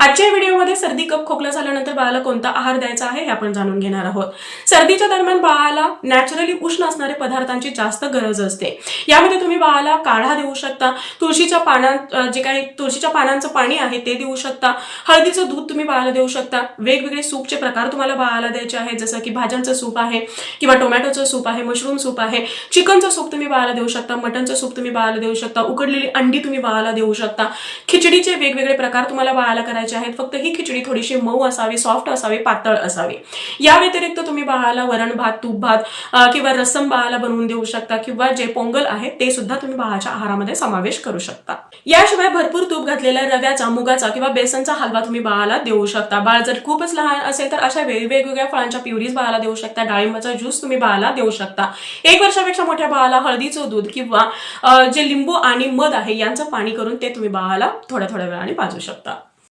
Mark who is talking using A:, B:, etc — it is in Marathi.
A: आजच्या व्हिडिओमध्ये सर्दी कप खोकला झाल्यानंतर बाळाला कोणता आहार द्यायचा आहे हे आपण जाणून घेणार आहोत. सर्दीच्या दरम्यान बाळाला नॅचरली उष्ण असणाऱ्या पदार्थांची जास्त गरज असते. यामध्ये तुम्ही बाळाला काढा देऊ शकता. तुळशीच्या पानां जे काही तुळशीच्या पानांचं पाणी आहे ते देऊ शकता. हळदीचं दूध तुम्ही बाळाला देऊ शकता. वेगवेगळे सूपचे प्रकार तुम्हाला बाळाला द्यायचे आहेत. जसं की भाज्यांचं सूप आहे किंवा टोमॅटोचं सूप आहे मशरूम सूप आहे. चिकनचं सूप तुम्ही बाळाला देऊ शकता. मटनचं सूप तुम्ही बाळाला देऊ शकता. उकडलेली अंडी तुम्ही बाळाला देऊ शकता. खिचडीचे वेगवेगळे प्रकार तुम्हाला बाळाला करायचे आहेत. फक्त ही खिचडी थोडीशी मऊ असावी सॉफ्ट असावी पातळ असावी. या व्यतिरिक्त तुम्ही बाळाला वरण भात तूप भात किंवा रसम बाळाला बनवून देऊ शकता किंवा जे पोंगल आहे ते सुद्धा तुम्ही बाळाच्या आहारामध्ये समावेश करू शकता. याशिवाय भरपूर तूप घातलेल्या रव्याचा मुगाचा किंवा बेसनचा हलवा तुम्ही बाळाला देऊ शकता. बाळ जर खूपच लहान असेल तर अशा वेगवेगळ्या फळांच्या प्युरीज बाळाला देऊ शकता. डाळिंबाचा ज्यूस तुम्ही बाळाला देऊ शकता. एक वर्षापेक्षा मोठ्या बाळाला हळदीचं दूध किंवा जे लिंबू आणि मध आहे यांचं पाणी करून ते तुम्ही बाळाला थोड्या थोड्या वेळाने पाजू शकता.